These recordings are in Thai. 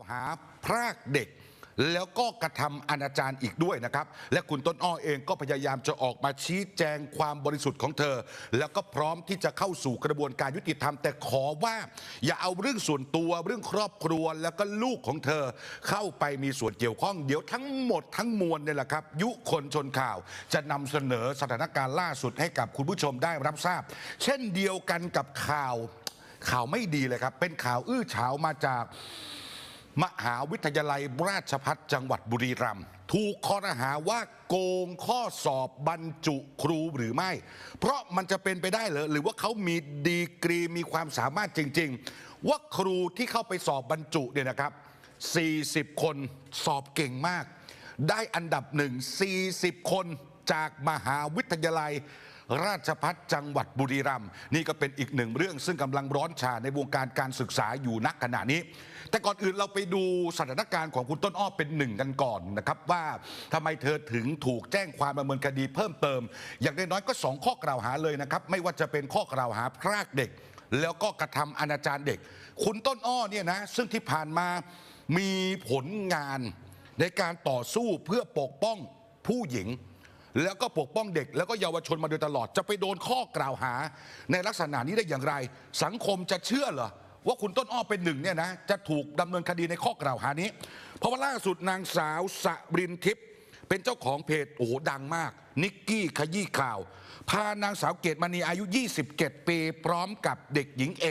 าวหาพรากเด็ก แล้วก็กระทำอนาจารอีกด้วยนะครับ และคุณต้นอ้อเองก็พยายามจะออกมาชี้แจงความบริสุทธิ์ของเธอ แล้วก็พร้อมที่จะเข้าสู่กระบวนการยุติธรรม แต่ขอว่า อย่าเอาเรื่องส่วนตัวเรื่องครอบครัวแล้วก็ลูกของเธอ เข้าไปมีส่วนเกี่ยวข้องเดี๋ยวทั้งหมดทั้งมวลเนี่ยแหละครับ ยุคนชนข่าวจะนำเสนอสถานการณ์ล่าสุดให้กับคุณผู้ชมได้รับทราบ เช่นเดียวกันกับข่าวข่าวไม่ดีเลยครับ เป็นข่าวอื้อฉาวมาจาก มหาวิทยาลัยราชพัฒจังหวัดบุรีรัมย์ถูกข้อหาว่าโกงข้อสอบบรรจุครูหรือไม่ เพราะมันจะเป็นไปได้เหรอหรือว่าเขามีดีกรีมีความสามารถจริง ๆ ว่าครูที่เข้าไปสอบบรรจุเนี่ยนะครับ 40 คนสอบเก่งมาก ได้อันดับหนึ่ง40 คนจากมหาวิทยาลัย ราชพัฒจังหวัดบุรีรัมย์นี่ก็เป็นอีกหนึ่งเรื่องซึ่งกำลังร้อนชาในวงการการศึกษาอยู่นักขณะนี้ แต่ก่อนอื่นเราไปดูสถานการณ์ของคุณต้นอ้อเป็นหนึ่งกันก่อนนะครับว่าทำไมเธอถึงถูกแจ้งความดำเนินคดีเพิ่มเติม อย่างน้อยก็สองข้อกล่าวหาเลยนะครับไม่ว่าจะเป็นข้อกล่าวหาพรากเด็ก แล้วก็กระทำอนาจารเด็ก คุณต้นอ้อเนี่ยนะซึ่งที่ผ่านมามีผลงานในการต่อสู้เพื่อปกป้องผู้หญิง แล้วก็ปกป้องเด็กแล้วก็เยาวชนมาโดยตลอด จะไปโดนข้อกล่าวหา ในลักษณะนี้ได้อย่างไร สังคมจะเชื่อเหรอว่าคุณต้นอ้อเป็นหนึ่งเนี่ยนะจะถูกดำเนินคดีในข้อกล่าวหานี้ เพราะว่าล่าสุดนางสาวสรินทิพย์ เป็นเจ้าของเพจโอ้โหดังมาก นิกกี้ขยี้ข่าว พานางสาวเกตมณีอายุ 27 ปี พร้อมกับเด็กหญิงเอ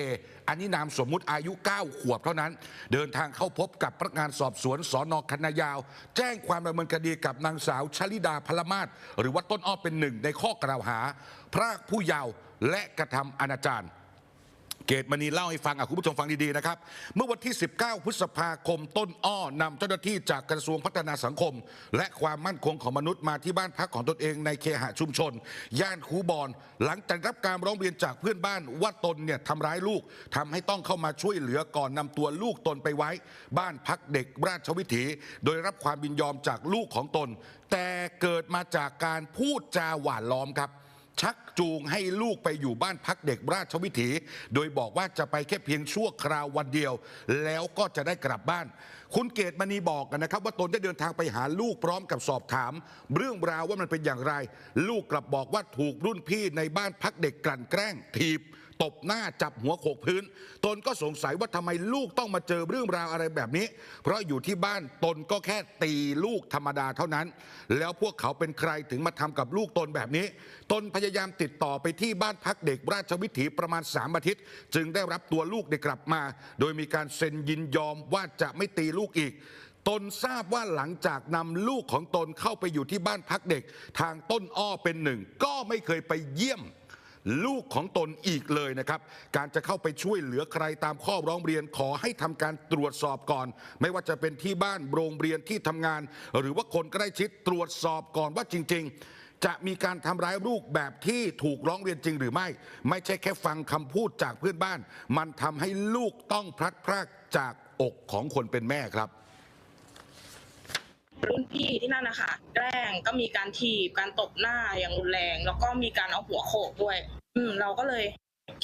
อันนี้นามสมมุติอายุ 9 ขวบเท่านั้น เดินทางเข้าพบกับพนักงานสอบสวนสอนอคณะยาว แจ้งความดำเนินคดีกับนางสาวชลิดาพลมาศหรือว่าต้นอ้อเป็นหนึ่งในข้อกล่าวหา พรากผู้เยาว์และกระทำอนาจาร เกตมณีเล่าให้ฟังอะคุณผู้ชมฟังดีๆนะครับ เมื่อวันที่ 19 พฤษภาคมต้นอ้อนำเจ้าหน้าที่จากกระทรวงพัฒนาสังคม และความมั่นคงของมนุษย์มาที่บ้านพักของตนเองในเคหะชุมชน ย่านคูบอน หลังจากรับการร้องเรียนจากเพื่อนบ้านว่าตนเนี่ยทำร้ายลูกทำให้ต้องเข้ามาช่วยเหลือก่อนนำตัวลูกตนไปไว้ บ้านพักเด็กราชวิถี โดยรับความยินยอมจากลูกของตน แต่เกิดมาจากการพูดจาหวานล้อมครับ ชักจูงให้ลูกไปอยู่บ้านพักเด็กราชวิถี โดยบอกว่าจะไปแค่เพียงชั่วคราววันเดียว แล้วก็จะได้กลับบ้าน คุณเกตมณีบอกกันนะครับ ว่าตนได้เดินทางไปหาลูกพร้อมกับสอบถาม เรื่องราวว่ามันเป็นอย่างไร ลูกกลับบอกว่าถูกรุ่นพี่ในบ้านพักเด็กกลั่นแกล้ง ถีบ ตบหน้าจับหัวโขกพื้น ตนก็สงสัยว่าทำไมลูกต้องมาเจอเรื่องราวอะไรแบบนี้ เพราะอยู่ที่บ้านตนก็แค่ตีลูกธรรมดาเท่านั้น แล้วพวกเขาเป็นใครถึงมาทำกับลูกตนแบบนี้ ตนพยายามติดต่อไปที่บ้านพักเด็กราชวิถีประมาณ3อาทิตย์ จึงได้รับตัวลูกเด็กกลับมา โดยมีการเซ็นยินยอมว่าจะไม่ตีลูกอีกตนทราบว่าหลังจากนำลูกของตนเข้าไปอยู่ที่บ้านพักเด็ก ทางต้นอ้อเป็นหนึ่ง ก็ไม่เคยไปเยี่ยม ลูกของตนอีกเลยนะครับ การจะเข้าไปช่วยเหลือใครตามข้อร้องเรียนขอให้ทำการตรวจสอบก่อน ไม่ว่าจะเป็นที่บ้านโรงเรียนที่ทำงาน หรือว่าคนใกล้ชิดตรวจสอบก่อนว่าจริง ๆจะมีการทำร้ายลูกแบบที่ถูกร้องเรียนจริงหรือไม่ ไม่ใช่แค่ฟังคำพูดจากเพื่อนบ้าน มันทำให้ลูกต้องพลัดพรากจากอกของคนเป็นแม่ครับ รุ่นพี่ที่นั่นนะคะแกล้งก็มีการถีบการตบหน้าอย่างรุนแรง แล้วก็มีการเอาหัวโขกด้วย อืม เราก็เลย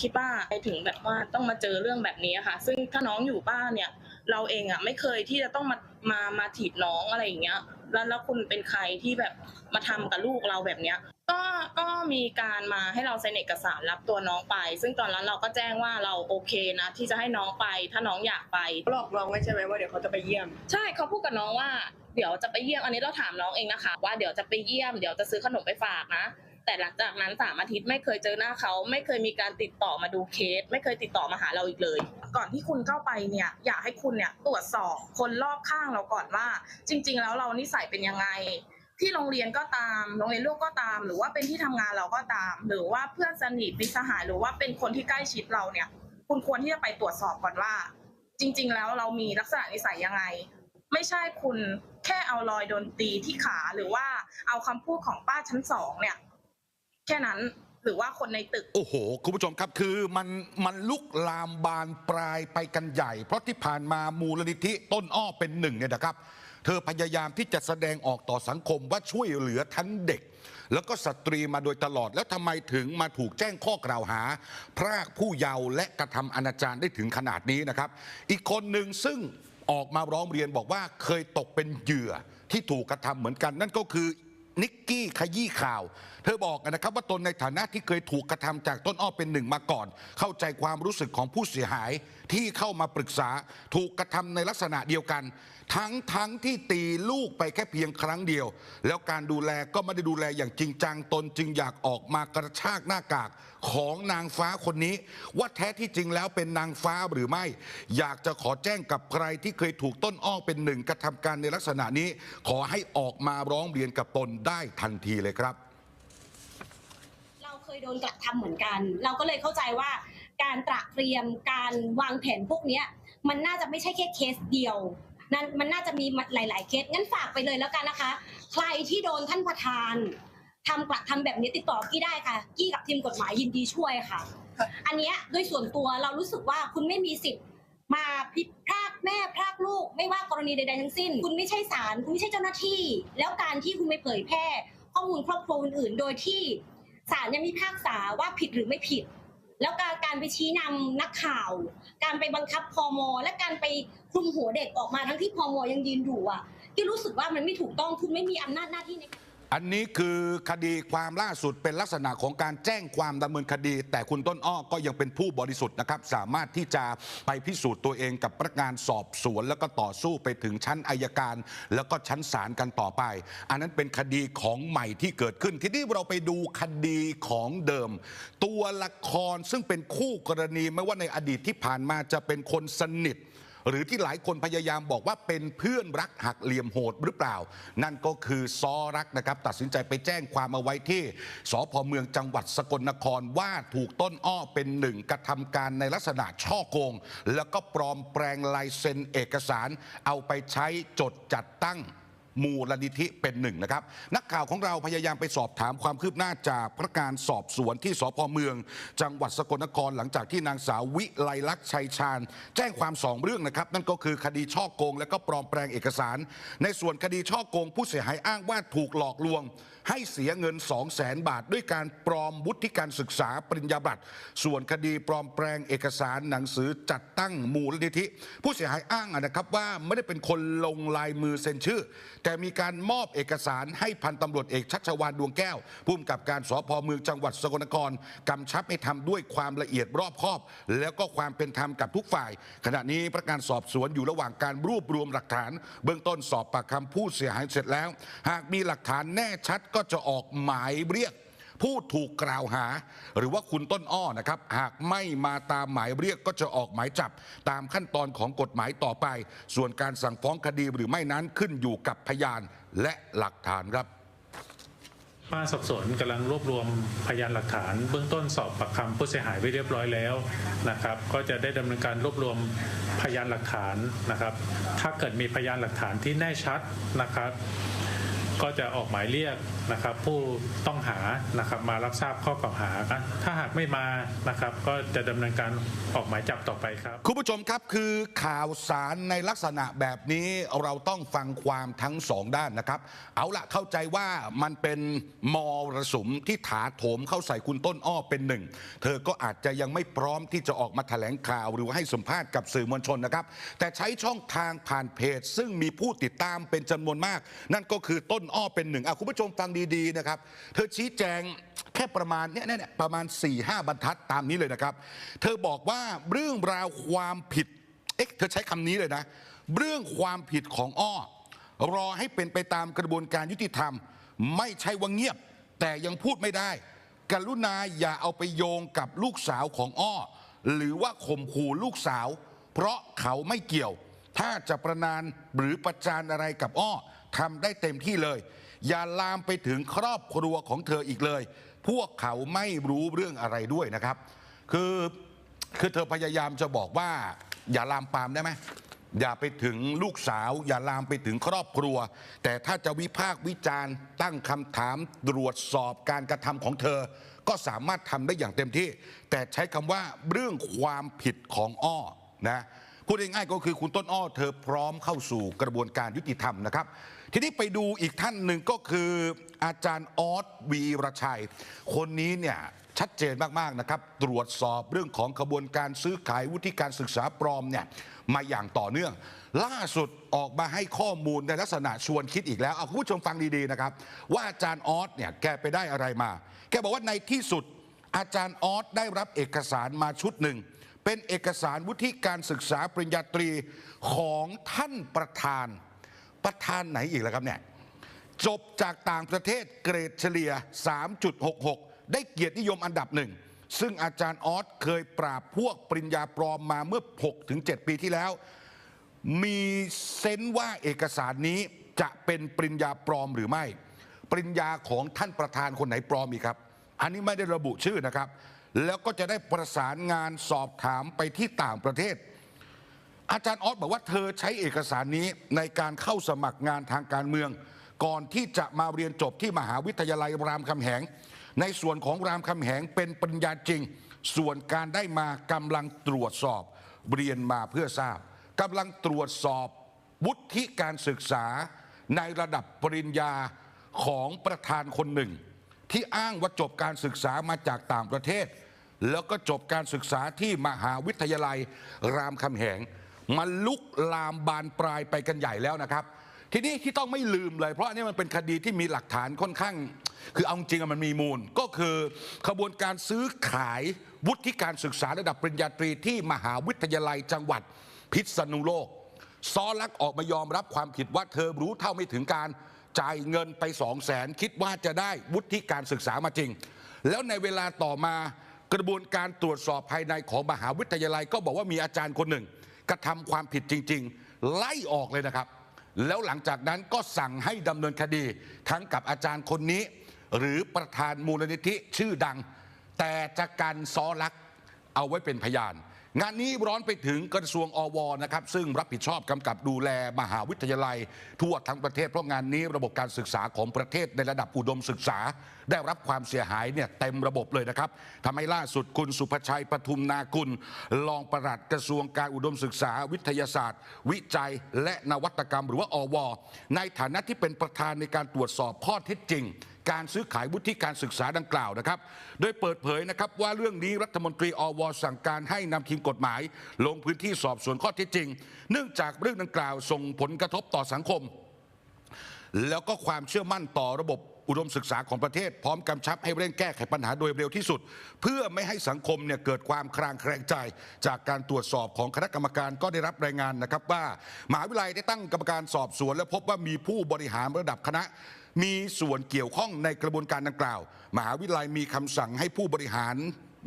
คิดว่าไปถึงแบบว่าต้องมาเจอเรื่องแบบนี้ค่ะ ซึ่งถ้าน้องอยู่บ้านเนี่ย เราเองอะไม่เคยที่จะต้องมามามาถีบน้องอะไรอย่างเงี้ย แล้วแล้วคุณเป็นใครที่แบบมาทำกับลูกเราแบบเนี้ย ก็ก็มีการมาให้เราเซ็นเอกสารรับตัวน้องไป ซึ่งตอนนั้นเราก็แจ้งว่าเราโอเคนะที่จะให้น้องไปถ้าน้องอยากไป หลอกลวงไว้ใช่ไหมว่าเดี๋ยวเขาจะไปเยี่ยม ใช่เขาพูดกับน้องว่าเดี๋ยวจะไปเยี่ยมอันนี้เราถามน้องเองนะคะ ว่าเดี๋ยวจะไปเยี่ยมเดี๋ยวจะซื้อขนมไปฝากนะ แต่หลังจากนั้นสามอาทิตย์ไม่เคยเจอหน้าเขาไม่เคยมีการติดต่อมาดูเคส ไม่เคยติดต่อมาหาเราอีกเลย ก่อนที่คุณเข้าไปเนี่ยอยากให้คุณเนี่ยตรวจสอบคนรอบข้างเราก่อนว่า จริง ๆ แล้วเรานิสัยเป็นยังไง ที่โรงเรียนก็ตาม โรงเรียนลูกก็ตาม หรือว่าเป็นที่ทำงานเราก็ตาม หรือว่าเพื่อนสนิทมิตรสหายหรือว่าเป็นคนที่ใกล้ชิดเราเนี่ย คุณควรที่จะไปตรวจสอบก่อนว่า จริง ๆ แล้วเรามีลักษณะนิสัยยังไง ไม่ใช่คุณแค่เอารอยโดนตีที่ขาหรือว่าเอาคำพูดของป้าชั้นสองเนี่ย แค่นั้นหรือว่าคนในตึก โอ้โห คุณผู้ชมครับคือมันมันลุกลามบานปลายไปกันใหญ่ เพราะที่ผ่านมามูลนิธิต้นอ้อเป็นหนึ่งเนี่ยนะครับ เธอพยายามที่จะแสดงออกต่อสังคมว่าช่วยเหลือทั้งเด็ก แล้วก็สตรีมาโดยตลอด แล้วทำไมถึงมาถูกแจ้งข้อกล่าวหา พรากผู้เยาว์และกระทำอนาจารได้ถึงขนาดนี้นะครับ อีกคนหนึ่งซึ่งออกมาร้องเรียนบอกว่าเคยตกเป็นเหยื่อที่ถูกกระทำเหมือนกัน นั่นก็คือนิกกี้ขยี้ข่าว เธอบอกนะครับว่าตนในฐานะที่เคยถูกกระทำจากต้นอ้อเป็นหนึ่งมาก่อน เข้าใจความรู้สึกของผู้เสียหาย ที่เข้ามาปรึกษาถูกกระทำในลักษณะเดียวกัน ทั้งทั้งที่ตีลูกไปแค่เพียงครั้งเดียว แล้วการดูแลก็ไม่ได้ดูแลอย่างจริงจังตนจึงอยากออกมากระชากหน้ากากของนางฟ้าคนนี้ ว่าแท้ที่จริงแล้วเป็นนางฟ้าหรือไม่ อยากจะขอแจ้งกับใครที่เคยถูกต้นอ้อเป็นหนึ่งกระทำการในลักษณะนี้ ขอให้ออกมาร้องเรียนกับตนได้ทันทีเลยครับ เราเคยโดนกระทำเหมือนกัน เราก็เลยเข้าใจว่า การตระเตรียมการวางแผนพวกเนี้ยมันน่าจะไม่ใช่แค่เคสเดียวนั่นมันน่าจะมีหลาย ๆ เคสงั้นฝากไปเลยแล้วกันนะคะ ใครที่โดนท่านประธานทำกระทำแบบนี้ติดต่อกี้ได้ค่ะกี้กับทีมกฎหมายยินดีช่วยค่ะ อันเนี้ยโดยส่วนตัวเรารู้สึกว่าคุณไม่มีสิทธิ์มาพิพากแม่พรากลูก ไม่ว่ากรณีใด ๆ ทั้งสิ้น คุณไม่ใช่ศาลคุณไม่ใช่เจ้าหน้าที่ แล้วการที่คุณไปเผยแพร่ข้อมูลครอบครัวอื่น ๆ โดยที่ศาลยังมีพากษาว่าผิดหรือไม่ผิด แล้วการการไปชี้นำนักข่าว การไปบังคับพมอและการไปคลุมหัวเด็กออกมาทั้งที่พมอยังยืนอยู่อะที่รู้สึกว่ามันไม่ถูกต้องคุณไม่มีอำนาจหน้าที่ในการ อันนี้คือคดีความล่าสุดเป็นลักษณะของการแจ้งความดำเนินคดี แต่คุณต้นอ้อก็ยังเป็นผู้บริสุทธิ์นะครับ สามารถที่จะไปพิสูจน์ตัวเองกับพนักงานสอบสวน แล้วก็ต่อสู้ไปถึงชั้นอายการ แล้วก็ชั้นศาลกันต่อไป อันนั้นเป็นคดีของใหม่ที่เกิดขึ้น ทีนี้เราไปดูคดีของเดิม ตัวละครซึ่งเป็นคู่กรณีไม่ว่าในอดีตที่ผ่านมาจะเป็นคนสนิท หรือที่หลายคนพยายามบอกว่าเป็นเพื่อนรักหักเหลี่ยมโหดหรือเปล่า นั่นก็คือซอรักนะครับ ตัดสินใจไปแจ้งความเอาไว้ที่สพเมืองจังหวัดสกลนครว่าถูกต้นอ้อเป็นหนึ่งกระทำการในลักษณะช่อโกง แล้วก็ปลอมแปลงลายเซ็นเอกสาร เอาไปใช้จดจัดตั้ง มูลนิธิเป็นหนึ่งนะครับ นักข่าวของเราพยายามไปสอบถามความคืบหน้าจากพนักงานสอบสวนที่สพเมือง จังหวัดสกลนครหลังจากที่นางสาววิไลลักษณ์ชัยชาญ แจ้งความสองเรื่องนะครับ นั่นก็คือคดีช่อโกง และก็ปลอมแปลงเอกสาร ในส่วนคดีช่อโกง ผู้เสียหายอ้างว่าถูกหลอกลวง ให้เสียเงิน 2 0 0แสนบาท ด้วยการปลอมวุฒิการศึกษาปริญญาบัตร ส่วนคดีปลอมแปลงเอกสารหนังสือจัดตั้งมูลนิธิ ผู้เสียหายอ้างนะครับว่าไม่ได้เป็นคนลงลายมือเซ็นชื่อ แต่มีการมอบเอกสารให้พันตำรวจเอกชัชวานดวงแก้วผู้กำกับการสพเมืองจังหวัดสกลนครกำชับให้ทำด้วยความละเอียดรอบคอบ แล้วก็ความเป็นธรรมกับทุกฝ่าย ขณะนี้พนักานสอบสวนอยู่ระหว่างการรวบรวมหลักฐาน เบื้องต้นสอบปากคำผู้เสียหายเสร็จแล้ว หากมีหลักฐานแน่ชัดก็จะออกหมายเรียกผู้ถูกกล่าวหา หรือว่าคุณต้นอ้อนะครับ หากไม่มาตามหมายเรียกก็จะออกหมายจับ ตามขั้นตอนของกฎหมายต่อไป ส่วนการสั่งฟ้องคดีหรือไม่นั้นขึ้นอยู่กับพยานและหลักฐานครับพนักงานสอบสวนกำลังรวบรวมพยานหลักฐาน เบื้องต้นสอบปากคำผู้เสียหายไปเรียบร้อยแล้วนะครับ ก็จะได้ดำเนินการรวบรวมพยานหลักฐานนะครับ ถ้าเกิดมีพยานหลักฐานที่แน่ชัดนะครับ ก็จะออกหมายเรียกนะครับ ผู้ต้องหานะครับมารับทราบข้อกล่าวหา ถ้าหากไม่มานะครับ ก็จะดำเนินการออกหมายจับต่อไปครับ คุณผู้ชมครับคือข่าวสารในลักษณะแบบนี้เราต้องฟังความทั้งสองด้านนะครับ เอาละเข้าใจว่ามันเป็นมรสุมที่ถาโถมเข้าใส่คุณต้นอ้อเป็นหนึ่ง เธอก็อาจจะยังไม่พร้อมที่จะออกมาแถลงข่าวหรือว่าให้สัมภาษณ์กับสื่อมวลชนนะครับ แต่ใช้ช่องทางผ่านเพจ ซึ่งมีผู้ติดตามเป็นจำนวนมาก นั่นก็คือต้นอ้อเป็นหนึ่งอะคุณผู้ชมฟังดีๆนะครับ เธอชี้แจงแค่ประมาณเนี้ยเนี่ยประมาณ4-5หบรรทัดตามนี้เลยนะครับ เธอบอกว่าเรื่องราวความผิดเอ๊ะเธอใช้คำนี้เลยนะ เรื่องความผิดของอ้อ รอให้เป็นไปตามกระบวนการยุติธรรม ไม่ใช่ว่าเงียบ แต่ยังพูดไม่ได้ กรุณาอย่าเอาไปโยงกับลูกสาวของอ้อ หรือว่าข่มขู่ลูกสาว เพราะเขาไม่เกี่ยว ถ้าจะประนานหรือประจานอะไรกับอ้อ ทำได้เต็มที่เลย อย่าลามไปถึงครอบครัวของเธออีกเลย พวกเขาไม่รู้เรื่องอะไรด้วยนะครับ คือคือเธอพยายามจะบอกว่า อย่าลามปามได้ไหมอย่าไปถึงลูกสาว อย่าลามไปถึงครอบครัว แต่ถ้าจะวิพากษ์วิจารณ์ ตั้งคำถามตรวจสอบการกระทำของเธอ ก็สามารถทำได้อย่างเต็มที่ แต่ใช้คำว่าเรื่องความผิดของอ้อนะพูดง่ายๆก็คือคุณต้นอ้อเธอพร้อมเข้าสู่กระบวนการยุติธรรมนะครับ ทีนี้ไปดูอีกท่านหนึ่งก็คืออาจารย์ออสวีรชัย คนนี้เนี่ยชัดเจนมาก ๆ นะครับ ตรวจสอบเรื่องของขบวนการซื้อขายวุฒิการศึกษาปลอมเนี่ยมาอย่างต่อเนื่อง ล่าสุดออกมาให้ข้อมูลในลักษณะชวนคิดอีกแล้ว เอาคุณผู้ชมฟังดี ๆ นะครับ ว่าอาจารย์ออสเนี่ยแกไปได้อะไรมา แกบอกว่าในที่สุด อาจารย์ออสได้รับเอกสารมาชุดหนึ่ง เป็นเอกสารวุฒิการศึกษาปริญญาตรีของท่านประธาน ประธานไหนอีกแล่ะครับเนี่ยจบจากต่างประเทศเกรดเฉลี่ย 3.66 ได้เกียรตินิยมอันดับหนึ่ง ซึ่งอาจารย์ออสเคยปราบพวกปริญญาปลอมมาเมื่อ 6-7 ปีที่แล้ว มีเซนว่าเอกสารนี้จะเป็นปริญญาปลอมหรือไม่ ปริญญาของท่านประธานคนไหนปลอมอีกครับ อันนี้ไม่ได้ระบุชื่อนะครับ แล้วก็จะได้ประสานงานสอบถามไปที่ต่างประเทศ อาจารย์ออสบอกว่าเธอใช้เอกสารนี้ในการเข้าสมัครงานทางการเมือง ก่อนที่จะมาเรียนจบที่มหาวิทยาลัยรามคำแหง ในส่วนของรามคำแหงเป็นปริญญาจริง ส่วนการได้มากำลังตรวจสอบเรียนมาเพื่อทราบกำลังตรวจสอบวุฒิการศึกษาในระดับปริญญาของประธานคนหนึ่ง ที่อ้างว่าจบการศึกษามาจากต่างประเทศ แล้วก็จบการศึกษาที่มหาวิทยาลัยรามคำแหง มันลุกลามบานปลายไปกันใหญ่แล้วนะครับ ทีนี้ที่ต้องไม่ลืมเลย เพราะอันนี้มันเป็นคดีที่มีหลักฐานค่อนข้าง คือเอาจริงอะมันมีมูล ก็คือขบวนการซื้อขายวุฒิการศึกษาระดับปริญญาตรีที่มหาวิทยาลัยจังหวัดพิษณุโลกซอลักออกมายอมรับความผิดว่าเธอรู้เท่าไม่ถึงการจ่ายเงินไปสองแสนคิดว่าจะได้วุฒิการศึกษามาจริง แล้วในเวลาต่อมากระบวนการตรวจสอบภายในของมหาวิทยาลัย ก็บอกว่ามีอาจารย์คนหนึ่ง กระทำความผิดจริง ๆ ไล่ออกเลยนะครับ แล้วหลังจากนั้นก็สั่งให้ดำเนินคดี ทั้งกับอาจารย์คนนี้ หรือประธานมูลนิธิชื่อดัง แต่จะกันซอลักเอาไว้เป็นพยาน งานนี้ร้อนไปถึงกระทรวงอวนะครับซึ่งรับผิดชอบกำกับดูแลมหาวิทยาลัย ทั่วทั้งประเทศเพราะงานนี้ระบบการศึกษาของประเทศในระดับอุดมศึกษา ได้รับความเสียหายเนี่ยเต็มระบบเลยนะครับทำให้ล่าสุดคุณสุภชัยปทุมนากุลรองปลัดกระทรวงการอุดมศึกษา วิทยาศาสตร์ วิจัย และนวัตกรรม หรือว่าอว ในฐานะที่เป็นประธานในการตรวจสอบข้อเท็จจริง การซื้อขายวุฒิการศึกษาดังกล่าวนะครับ โดยเปิดเผยนะครับว่าเรื่องนี้รัฐมนตรีอวสั่งการให้นำทีมกฎหมาย ลงพื้นที่สอบสวนข้อเท็จจริง เนื่องจากเรื่องดังกล่าวส่งผลกระทบต่อสังคม แล้วก็ความเชื่อมั่นต่อระบบอุดมศึกษาของประเทศพร้อมกำชับให้เร่งแก้ไขปัญหาโดยเร็วที่สุด เพื่อไม่ให้สังคมเนี่ยเกิดความคลางแคลงใจ จากการตรวจสอบของคณะกรรมการก็ได้รับรายงานนะครับว่ามหาวิทยาลัยได้ตั้งกรรมการสอบสวน และพบว่ามีผู้บริหารระดับคณะ มีส่วนเกี่ยวข้องในกระบวนการดังกล่าว มหาวิทยาลัยมีคำสั่งให้ผู้บริหาร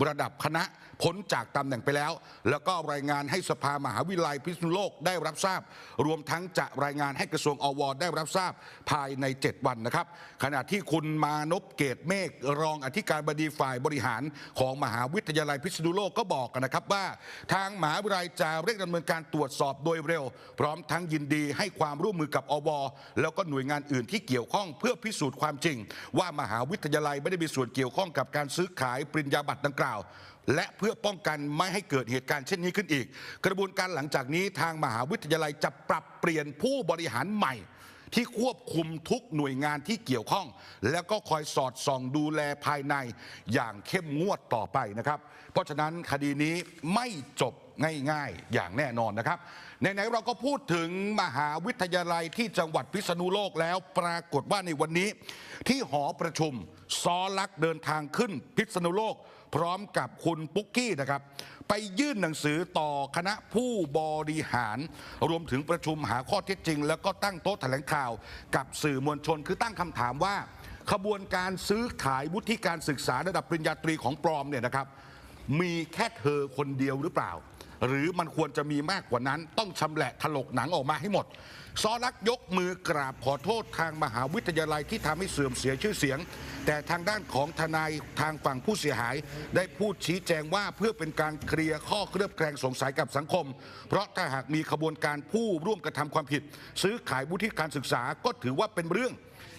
ระดับคณะพ้นจากตำแหน่งไปแล้ว แล้วก็รายงานให้สภามหาวิทยาลัยพิษณุโลกได้รับทราบ รวมทั้งจะรายงานให้กระทรวงอวได้รับทราบภายใน 7 วันนะครับ ขณะที่คุณมานพเกตเมฆรองอธิการบดีฝ่ายบริหารของมหาวิทยาลัยพิษณุโลกก็บอกกันนะครับว่า ทางมหาวิทยาลัยจะเร่งดำเนินการตรวจสอบโดยเร็ว พร้อมทั้งยินดีให้ความร่วมมือกับอวแล้วก็หน่วยงานอื่นที่เกี่ยวข้องเพื่อพิสูจน์ความจริง ว่ามหาวิทยาลัยไม่ได้มีส่วนเกี่ยวข้องกับการซื้อขายปริญญาบัตรดังกล่าวและเพื่อป้องกันไม่ให้เกิดเหตุการณ์เช่นนี้ขึ้นอีก กระบวนการหลังจากนี้ทางมหาวิทยาลัยจะปรับเปลี่ยนผู้บริหารใหม่ ที่ควบคุมทุกหน่วยงานที่เกี่ยวข้อง แล้วก็คอยสอดส่องดูแลภายในอย่างเข้มงวดต่อไปนะครับ เพราะฉะนั้นคดีนี้ไม่จบง่ายๆ อย่างแน่นอนนะครับไหนๆเราก็พูดถึงมหาวิทยาลัยที่จังหวัดพิษณุโลกแล้วปรากฏว่าในวันนี้ ที่หอประชุมซอลักเดินทางขึ้นพิษณุโลก พร้อมกับคุณปุ๊กกี้นะครับ ไปยื่นหนังสือต่อคณะผู้บริหาร รวมถึงประชุมหาข้อเท็จจริง แล้วก็ตั้งโต๊ะแถลงข่าวกับสื่อมวลชน คือตั้งคำถามว่า ขบวนการซื้อขายวุฒิการศึกษาระดับปริญญาตรีของปลอมเนี่ยนะครับ มีแค่เธอคนเดียวหรือเปล่า หรือมันควรจะมีมากกว่านั้นต้องชำแหละถลกหนังออกมาให้หมด ซอลักษณ์ยกมือกราบขอโทษทางมหาวิทยาลัยที่ทำให้เสื่อมเสียชื่อเสียง แต่ทางด้านของทนายทางฝั่งผู้เสียหาย ได้พูดชี้แจงว่าเพื่อเป็นการเคลียร์ข้อเคลือบแคลงสงสัยกับสังคม เพราะถ้าหากมีขบวนการผู้ร่วมกระทำความผิด ซื้อขายวุฒิการศึกษาก็ถือว่าเป็นเรื่อง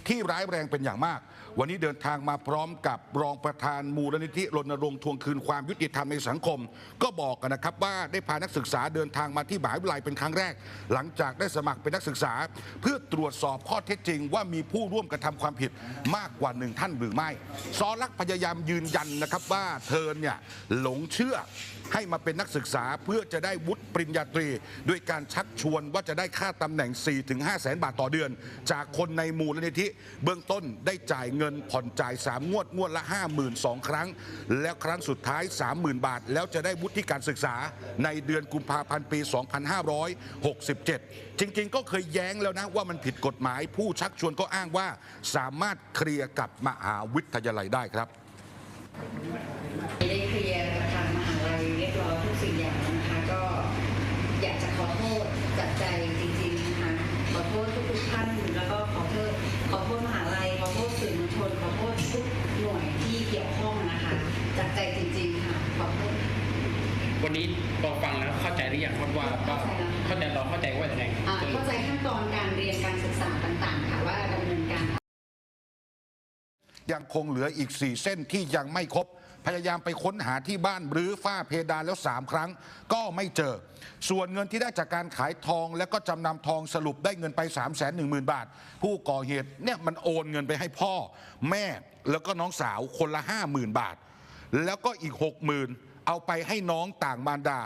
ที่ร้ายแรงเป็นอย่างมาก วันนี้เดินทางมาพร้อมกับรองประธานมูลนิธิรณรงค์ทวงคืนความยุติธรรมในสังคม ก็บอกกันนะครับว่าได้พานักศึกษาเดินทางมาที่มหาวิทยาลัยเป็นครั้งแรก หลังจากได้สมัครเป็นนักศึกษา เพื่อตรวจสอบข้อเท็จจริง ว่ามีผู้ร่วมกระทำความผิดมากกว่าหนึ่งท่านหรือไม่ซอลักพยายามยืนยันนะครับว่าเธอเนี่ยหลงเชื่อให้มาเป็นนักศึกษาเพื่อจะได้วุฒิปริญญาตรี ด้วยการชักชวนว่าจะได้ค่าตำแหน่ง 4-5แสนบาทต่อเดือน จากคนในมูลนิธิเบื้องต้นได้จ่ายเงินผ่อนจ่าย 3 งวดงวดละ 52,000 ครั้ง แล้วครั้งสุดท้าย 30,000 บาท แล้วจะได้วุฒิการศึกษาในเดือนกุมภาพันธ์ปี 2567 จริง ๆ ก็เคยแย้งแล้วนะว่ามันผิดกฎหมายผู้ชักชวนก็อ้างว่า สามารถเคลียร์กับมหาวิทยาลัยได้ครับได้เคลียร์กับทา วันนี้พอฟังแล้วเข้าใจหรือยังว่าว่าว่าเข้าใจเราเข้าใจว่าอย่างไงอ่าเข้าใจขั้นตอนการเรียนการศึกษาต่างๆ ค่ะว่าดำเนินการ ยังคงเหลืออีก 4 เส้นที่ยังไม่ครบ พยายามไปค้นหาที่บ้านหรือฝ้าเพดานแล้ว 3 ครั้ง ก็ไม่เจอ ส่วนเงินที่ได้จากการขายทองและก็จำนำทองสรุปได้เงินไป 3 1 0 0 0 0 บาท ผู้ก่อเหตุเนี่ยมันโอนเงินไปให้พ่อ แม่แล้วก็น้องสาวคนละ 50,000 บาท แล้วก็อีก 60,000 เอาไปให้น้องต่างมารดา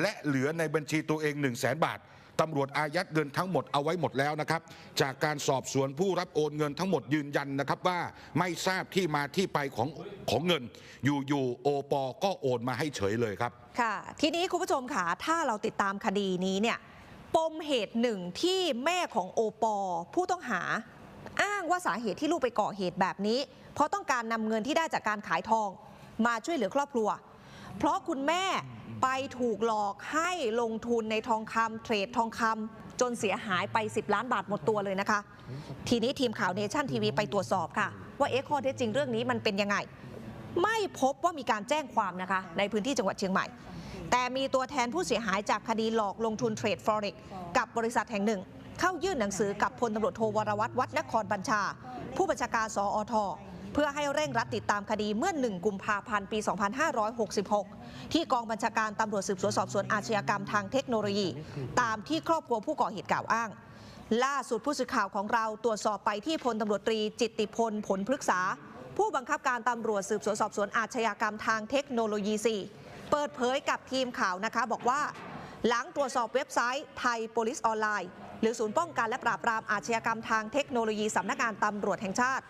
และเหลือในบัญชีตัวเอง 1 0 0 0 0แบาทตำรวจอายัดเงินทั้งหมดเอาไว้หมดแล้วนะครับ จากการสอบสวนผู้รับโอนเงินทั้งหมดยืนยันนะครับว่าไม่ทราบที่มาที่ไปของของเงิน อยู่ๆโอปอก็โอนมาให้เฉยเลยครับ ค่ะ ทีนี้คุณผู้ชมค่ะถ้าเราติดตามคดีนี้เนี่ยปมเหตุหนึ่งที่แม่ของโอปอผู้ต้องหา อ้างว่าสาเหตุที่ลูกไปก่อเหตุแบบนี้ เพราะต้องการนำเงินที่ได้จากการขายทอง มาช่วยเหลือครอบครัว เพราะคุณแม่ไปถูกหลอกให้ลงทุนในทองคำเทรดทองคำจนเสียหายไป 10 ล้านบาทหมดตัวเลยนะคะ ทีนี้ทีมข่าวเนชั่นทีวีไปตรวจสอบค่ะ ว่าเอ๊ะข้อเท็จจริงเรื่องนี้มันเป็นยังไง ไม่พบว่ามีการแจ้งความนะคะ ในพื้นที่จังหวัดเชียงใหม่ แต่มีตัวแทนผู้เสียหายจากคดีหลอกลงทุนเทรดฟอเร็กกับบริษัทแห่งหนึ่ง เข้ายื่นหนังสือกับพลตำรวจโทวรวัตรวัดนครบัญชา ผู้บัญชาการสอทเพื่อให้เร่งรัดติดตามคดีเมื่อ 1 กุมภาพันธ์ปี 2566 ที่กองบัญชาการตำรวจสืบสวนสอบสวนอาชญากรรมทางเทคโนโลยี ตามที่ครอบครัวผู้ก่อเหตุกล่าวอ้าง ล่าสุดผู้สื่อข่าวของเราตรวจสอบไปที่พลตำรวจตรีจิตติพลผลพฤกษา ผู้บังคับการตำรวจสืบสวนสอบสวนอาชญากรรมทางเทคโนโลยี 4 เปิดเผยกับทีมข่าวนะคะบอกว่าหลังตรวจสอบเว็บไซต์ไทย Police Online หรือศูนย์ป้องกันและปราบปรามอาชญากรรมทางเทคโนโลยีสำนักงานตำรวจแห่งชาติ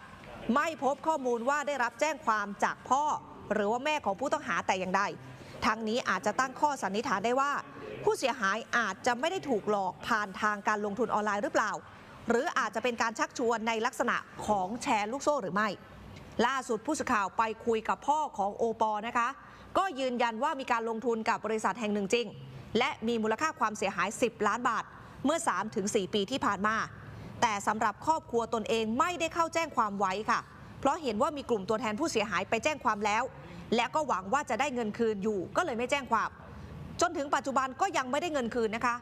ไม่พบข้อมูลว่าได้รับแจ้งความจากพ่อ หรือว่าแม่ของผู้ต้องหาแต่อย่างใดทั้งนี้อาจจะตั้งข้อสันนิษฐานได้ว่า ผู้เสียหายอาจจะไม่ได้ถูกหลอกผ่านทางการลงทุนออนไลน์หรือเปล่า หรืออาจจะเป็นการชักชวนในลักษณะของแชร์ลูกโซ่หรือไม่ ล่าสุดผู้สื่อข่าวไปคุยกับพ่อของโอปอนะคะ ก็ยืนยันว่ามีการลงทุนกับบริษัทแห่งหนึ่งจริง และมีมูลค่าความเสียหาย 10 ล้านบาท เมื่อ 3-4 ปีที่ผ่านมา แต่สำหรับครอบครัวตนเองไม่ได้เข้าแจ้งความไว้ค่ะ เพราะเห็นว่ามีกลุ่มตัวแทนผู้เสียหายไปแจ้งความแล้ว และก็หวังว่าจะได้เงินคืนอยู่ ก็เลยไม่แจ้งความ จนถึงปัจจุบันก็ยังไม่ได้เงินคืนนะคะ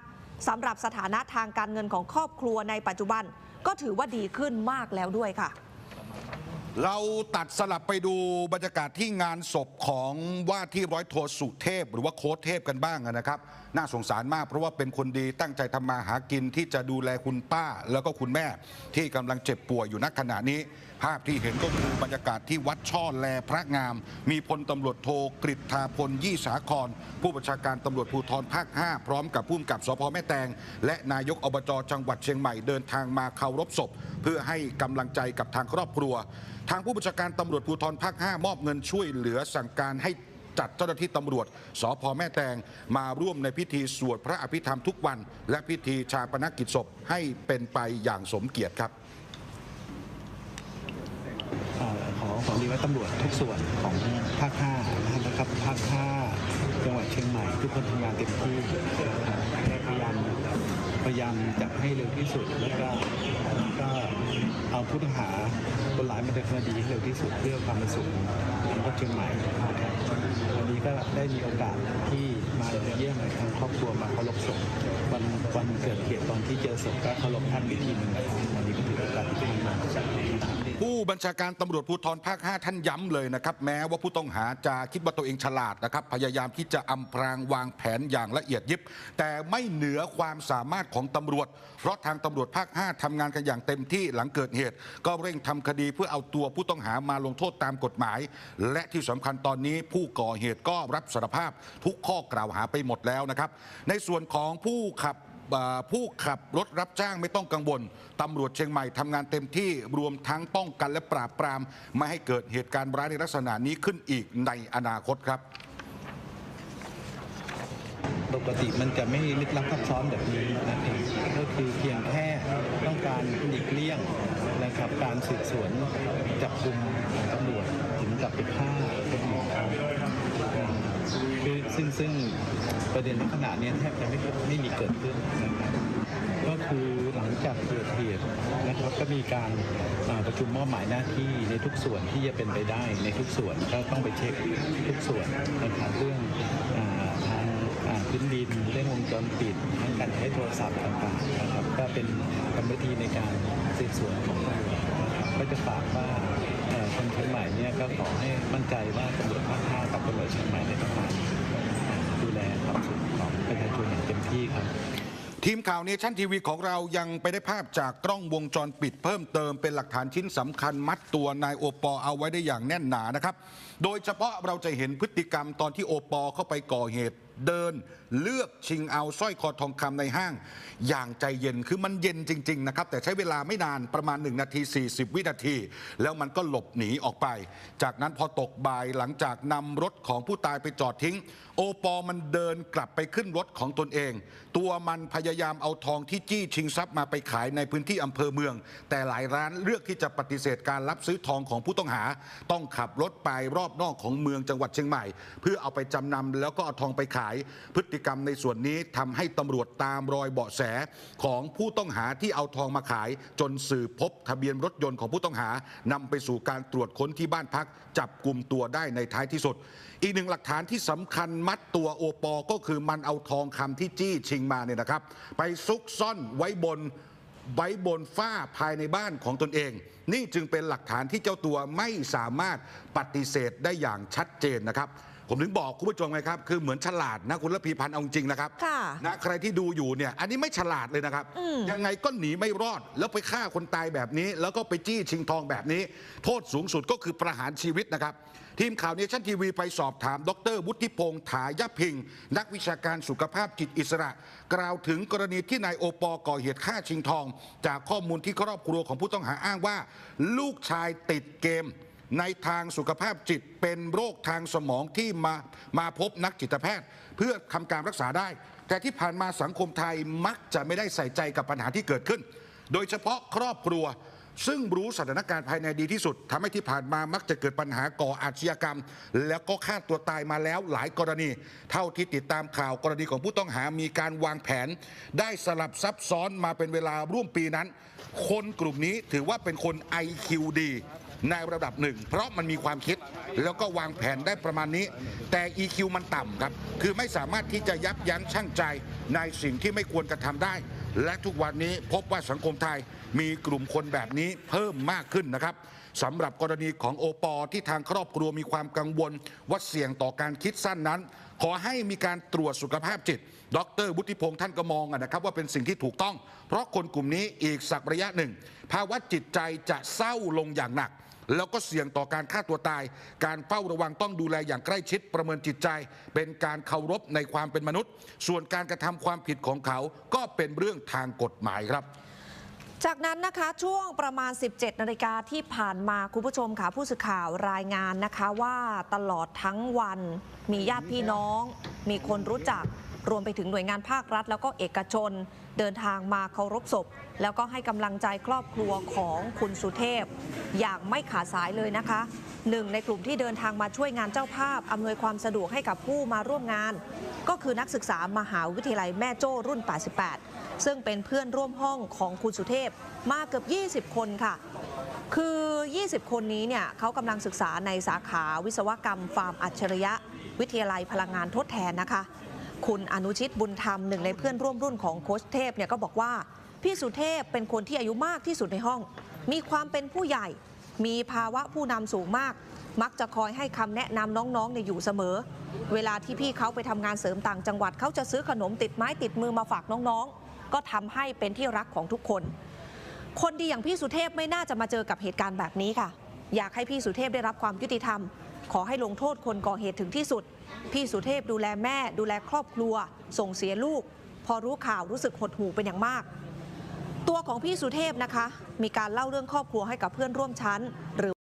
สำหรับสถานะทางการเงินของครอบครัวในปัจจุบัน ก็ถือว่าดีขึ้นมากแล้วด้วยค่ะ เราตัดสลับไปดูบรรยากาศที่งานศพของว่าที่ร้อยโทสุเทพ หรือว่าโค้ชเทพกันบ้างนะครับ น่าสงสารมากเพราะว่าเป็นคนดีตั้งใจทำมาหากินที่จะดูแลคุณป้าแล้วก็คุณแม่ที่กำลังเจ็บป่วยอยู่ณขณะนี้ ภาพที่เห็นก็คือบรรยากาศที่วัดช่อแลพระงาม มีพลตำรวจโทกฤษฐาพลยี่สาคร ผู้บัญชาการตำรวจภูธรภาค 5 พร้อมกับผู้กำกับสพแม่แตง และนายกอบจจังหวัดเชียงใหม่เดินทางมาเคารพศพ เพื่อให้กำลังใจกับทางครอบครัว ทางผู้บัญชาการตำรวจภูธรภาค 5 มอบเงินช่วยเหลือสั่งการให้จัดเจ้าหน้าที่ตำรวจสพแม่แตงมาร่วมในพิธีสวดพระอภิธรรมทุกวัน และพิธีชาปนกิจศพให้เป็นไปอย่างสมเกียรติครับ เอ่อ ขอขอเรียนว่าตำรวจทุกส่วนของภาค5นะครับภาค5จังหวัดเชียงใหม่ทุกคนทำงานเต็มที่พยายามพยายามจับให้เร็วที่สุดแล้วก็ก็เอาผู้ต้องหาคนร้ายมาดำเนินคดีให้เร็วที่สุดเพื่อความเป็นสุขของคนเชียงใหม่นะครับวันนี้ก็ได้มีโอกาสที่มาเยี่ยมทางครอบครัวมาเคารพศพวันวันเกิดเหตุตอนที่เจอศพก็เคารพท่านอีกทีหนึ่งวันนี้ก็ถือโอกาสที่มาจาก ผู้บัญชาการตำรวจภูธรภาค 5 ท่านย้ำเลยนะครับ แม้ว่าผู้ต้องหาจะคิดว่าตัวเองฉลาดนะครับ พยายามที่จะอำพรางวางแผนอย่างละเอียดยิบ แต่ไม่เหนือความสามารถของตำรวจ เพราะทางตำรวจภาค 5ทำงานกันอย่างเต็มที่หลังเกิดเหตุ ก็เร่งทำคดีเพื่อเอาตัวผู้ต้องหามาลงโทษตามกฎหมาย และที่สำคัญตอนนี้ผู้ก่อเหตุก็รับสารภาพทุกข้อกล่าวหาไปหมดแล้วนะครับ ในส่วนของผู้ขับ ผู้ขับรถรับจ้างไม่ต้องกังวลตำรวจเชียงใหม่ทำงานเต็มที่รวมทั้งป้องกันและปราบปราม ไม่ให้เกิดเหตุการณ์ร้ายในลักษณะนี้ขึ้นอีกในอนาคตครับปกติมันจะไม่ลึกลับซับซ้อนแบบนี้นะครับก็คือเพียงแค่ต้องการหลีกเลี่ยงนะครับการสืบสวนจับกลุ่มตำรวจถึงกับไปฆ่าคนอื่นเขาคือ ซึ่งซึ่งประเด็นในขณะนี้แทบจะไม่ไม่มีเกิดขึ้นนะครับก็คือหลังจากเกิดเหตุนะครับก็มีการประชุมมอบหมายหน้าที่ในทุกส่วนที่จะเป็นไปได้ในทุกส่วนก็ต้องไปเช็คทุกส่วนนะครับเรื่องทางอ่าพื้นดินเรื่องวงจรปิดทั้งการใช้โทรศัพท์ต่างๆนะครับก็เป็นกรรมวิธีในการสืบสวนของตำรวจนะครับก็จะฝากว่าคนเชียงใหม่เนี่ยก็ขอให้มั่นใจว่าตำรวจภาคห้ากับตำรวจเชียงใหม่ในยต้องารดูแลความสุขของ ประชาชนอย่างเต็มที่ครับ ทีมข่าวเนชั่นทีวีของเรายังไปได้ภาพจากกล้องวงจรปิดเพิ่มเติมเป็นหลักฐานชิ้นสำคัญมัดตัวนายโอปอเอาไว้ได้อย่างแน่นหนานะครับ โดยเฉพาะเราจะเห็นพฤติกรรมตอนที่โอปอเข้าไปก่อเหตุ เดินเลือกชิงเอาสร้อยคอทองคำในห้าง อย่างใจเย็นคือมันเย็นจริง ๆ นะครับ แต่ใช้เวลาไม่นานประมาณ 1 นาที 40 วินาที แล้วมันก็หลบหนีออกไป จากนั้นพอตกบ่ายหลังจากนำรถของผู้ตายไปจอดทิ้ง โอปอมันเดินกลับไปขึ้นรถของตนเอง ตัวมันพยายามเอาทองที่จี้ชิงทรัพย์มาไปขายในพื้นที่อำเภอเมือง แต่หลายร้านเลือกที่จะปฏิเสธการรับซื้อทองของผู้ต้องหา ต้องขับรถไปรอบนอกของเมืองจังหวัดเชียงใหม่ เพื่อเอาไปจำนำแล้วก็เอาทองไปขายพฤติกรรมในส่วนนี้ทำให้ตำรวจตามรอยเบาะแสของผู้ต้องหาที่เอาทองมาขาย จนสืบพบทะเบียนรถยนต์ของผู้ต้องหานำไปสู่การตรวจค้นที่บ้านพัก จับกลุ่มตัวได้ในท้ายที่สุด อีกหนึ่งหลักฐานที่สำคัญมัดตัวโอปอก็คือมันเอาทองคำที่จี้ชิงมาเนี่ยนะครับ ไปซุกซ่อนไว้บนไว้บนฝ้าภายในบ้านของตนเอง นี่จึงเป็นหลักฐานที่เจ้าตัวไม่สามารถปฏิเสธได้อย่างชัดเจนนะครับ ผมถึงบอกคุณผู้ชมไงครับ คือเหมือนฉลาดนะคุณระพีพันธ์เอาจริงนะครับค่ะนะใครที่ดูอยู่เนี่ย อันนี้ไม่ฉลาดเลยนะครับ อืม ยังไงก็หนีไม่รอด แล้วไปฆ่าคนตายแบบนี้ แล้วก็ไปจี้ชิงทองแบบนี้ โทษสูงสุดก็คือประหารชีวิตนะครับ ทีมข่าวเนชั่นทีวีไปสอบถาม ดร วุฒิพงษ์ถายพิงนักวิชาการสุขภาพจิตอิสระ กล่าวถึงกรณีที่นายโอปอก่อเหตุฆ่าชิงทอง จากข้อมูลที่ครอบครัวของผู้ต้องหาอ้างว่า ลูกชายติดเกม ในทางสุขภาพจิตเป็นโรคทางสมองที่มามาพบนักจิตแพทย์ เพื่อทำการรักษาได้ แต่ที่ผ่านมาสังคมไทยมักจะไม่ได้ใส่ใจกับปัญหาที่เกิดขึ้น โดยเฉพาะครอบครัว ซึ่งรู้สถานการณ์ภายในดีที่สุดทำให้ที่ผ่านมามักจะเกิดปัญหาก่ออาชญากรรม แล้วก็ฆ่าตัวตายมาแล้วหลายกรณี เท่าที่ติดตามข่าวกรณีของผู้ต้องหามีการวางแผน ได้สลับซับซ้อนมาเป็นเวลาร่วมปีนั้น คนกลุ่มนี้ถือว่าเป็นคน IQ ดี ในระดับหนึ่ง เพราะมันมีความคิดแล้วก็วางแผนได้ประมาณนี้ แต่ EQ มันต่ำครับ คือไม่สามารถที่จะยับยั้งชั่งใจในสิ่งที่ไม่ควรกระทำได้ และทุกวันนี้พบว่าสังคมไทยมีกลุ่มคนแบบนี้เพิ่มมากขึ้นนะครับสำหรับกรณีของโอปอที่ทางครอบครัวมีความกังวลว่าเสี่ยงต่อการคิดสั้นนั้น ขอให้มีการตรวจสุขภาพจิต ดรวุฒิพงษ์ท่านก็มองอะนะครับว่าเป็นสิ่งที่ถูกต้อง เพราะคนกลุ่มนี้อีกสักระยะหนึ่ง ภาวะจิตใจจะเศร้าลงอย่างหนัก แล้วก็เสี่ยงต่อการฆ่าตัวตาย การเฝ้าระวังต้องดูแลอย่างใกล้ชิดประเมินจิตใจ เป็นการเคารพในความเป็นมนุษย์ ส่วนการกระทำความผิดของเขาก็เป็นเรื่องทางกฎหมายครับจากนั้นนะคะช่วงประมาณ 17 นาฬิกาที่ผ่านมาคุณผู้ชมค่ะผู้สื่อข่าวรายงานนะคะว่าตลอดทั้งวันมีญาติพี่น้อง มีคนรู้จัก รวมไปถึงหน่วยงานภาครัฐ แล้วก็เอกชน เดินทางมาเคารพศพ แล้วก็ให้กำลังใจครอบครัวของคุณสุเทพ อย่างไม่ขาดสายเลยนะคะหนึ่งในกลุ่มที่เดินทางมาช่วยงานเจ้าภาพ อำนวยความสะดวกให้กับผู้มาร่วมงาน ก็คือนักศึกษามหาวิทยาลัยแม่โจ้รุ่น 88 ซึ่งเป็นเพื่อนร่วมห้องของคุณสุเทพมาเกือบ 20 คนค่ะ คือ 20 คนนี้เนี่ยเขากำลังศึกษาในสาขาวิศวกรรมฟาร์มอัจฉริยะ วิทยาลัยพลังงานทดแทนนะคะ คุณอนุชิตบุญธรรมหนึ่งในเพื่อนร่วมรุ่นของโค้ชเทพเนี่ยก็บอกว่า พี่สุเทพเป็นคนที่อายุมากที่สุดในห้อง มีความเป็นผู้ใหญ่ มีภาวะผู้นำสูงมาก มักจะคอยให้คำแนะนำน้องๆเนี่ยอยู่เสมอ เวลาที่พี่เขาไปทำงานเสริมต่างจังหวัดเขาจะซื้อขนมติดไม้ติดมือมาฝากน้องๆ ก็ทำให้เป็นที่รักของทุกคน คนดีอย่างพี่สุเทพไม่น่าจะมาเจอกับเหตุการณ์แบบนี้ค่ะ อยากให้พี่สุเทพได้รับความยุติธรรม ขอให้ลงโทษคนก่อเหตุถึงที่สุด พี่สุเทพดูแลแม่ ดูแลครอบครัว ส่งเสียลูก พอรู้ข่าวรู้สึกหดหู่เป็นอย่างมาก ตัวของพี่สุเทพนะคะ มีการเล่าเรื่องครอบครัวให้กับเพื่อนร่วมชั้นหรือ